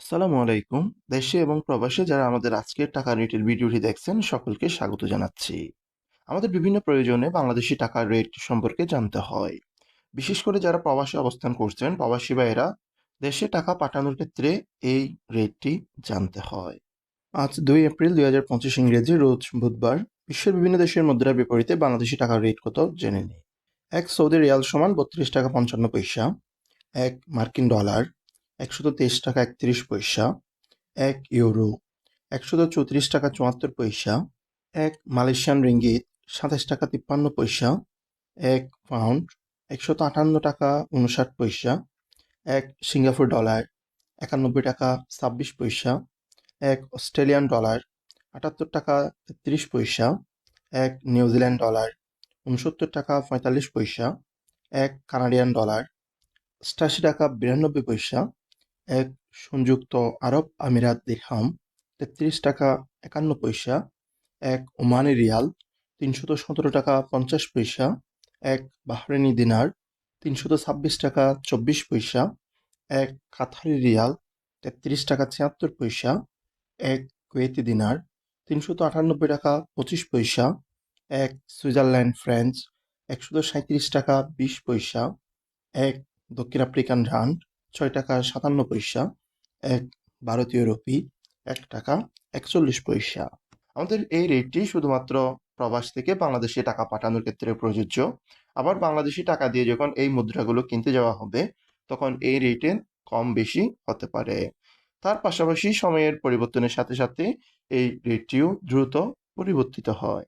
আসসালামু আলাইকুম। দেশে এবং প্রবাসে যারা আমাদের আজকের টাকা রেটের ভিডিওটি দেখছেন, সকলকে স্বাগত জানাচ্ছি। আমাদের বিভিন্ন প্রয়োজনে বাংলাদেশী টাকার রেট সম্পর্কে জানতে হয়। বিশেষ করে যারা প্রবাসে অবস্থান করছেন, প্রবাসী ভাইয়েরা, দেশে টাকা পাঠানোর ক্ষেত্রে এই রেটটি জানতে হয়। আজ দুই এপ্রিল দুই হাজার পঁচিশ ইংরেজি রোজ বুধবার, বিশ্বের বিভিন্ন দেশের মুদ্রার বিপরীতে বাংলাদেশী টাকার রেট কত জেনে নিই। এক সৌদি রিয়াল সমান বত্রিশ টাকা পঞ্চান্ন পয়সা, এক মার্কিন ডলার একশত তেইশ টাকা একত্রিশ পয়সা, এক ইউরো, একশত চৌত্রিশ টাকা চুয়াত্তর পয়সা, এক মালয়েশিয়ান রিঙ্গিত সাতাশ টাকা তিপ্পান্ন পয়সা, এক পাউন্ড একশত আটান্ন টাকা উনষাট পয়সা, এক সিঙ্গাপুর ডলার একানব্বই টাকা ছাব্বিশ পয়সা, এক অস্ট্রেলিয়ান ডলার আটাত্তর টাকা তেত্রিশ পয়সা, এক নিউজিল্যান্ড ডলার উনসত্তর টাকা পঁয়তাল্লিশ পয়সা, এক কানাডিয়ান ডলার অষ্টাশি টাকা বিরানব্বই পয়সা এক সংযুক্ত আরব আমিরাত দিরহাম, তেত্রিশ টাকা একান্ন পয়সা, এক ওমানি রিয়াল, তিনশত সতেরো টাকা পঞ্চাশ পয়সা, এক বাহরেনি দিনার, তিনশত ছাব্বিশ টাকা চব্বিশ পয়সা, এক কাতারি রিয়াল, তেত্রিশ টাকা ছিয়াত্তর পয়সা, এক কুয়েতি দিনার, তিনশত আটানব্বই টাকা পঁচিশ পয়সা, এক সুইজারল্যান্ড ফ্রেঞ্চ, একশত সাঁত্রিশ টাকা বিশ পয়সা, এক দক্ষিণ আফ্রিকান রান্ড ছয় টাকা সাতান্ন পয়সা, এক ভারতীয় রুপি এক টাকা একচল্লিশ পয়সা। আমাদের এই রেটটি শুধুমাত্র প্রবাস থেকে বাংলাদেশে টাকা পাঠানোর ক্ষেত্রে প্রযোজ্য। আবার বাংলাদেশি টাকা দিয়ে যখন এই মুদ্রাগুলো কিনতে যাওয়া হবে, তখন এই রেটে কম বেশি হতে পারে। তার পাশাপাশি সময়ের পরিবর্তনের সাথে সাথে এই রেটটিও দ্রুত পরিবর্তিত হয়।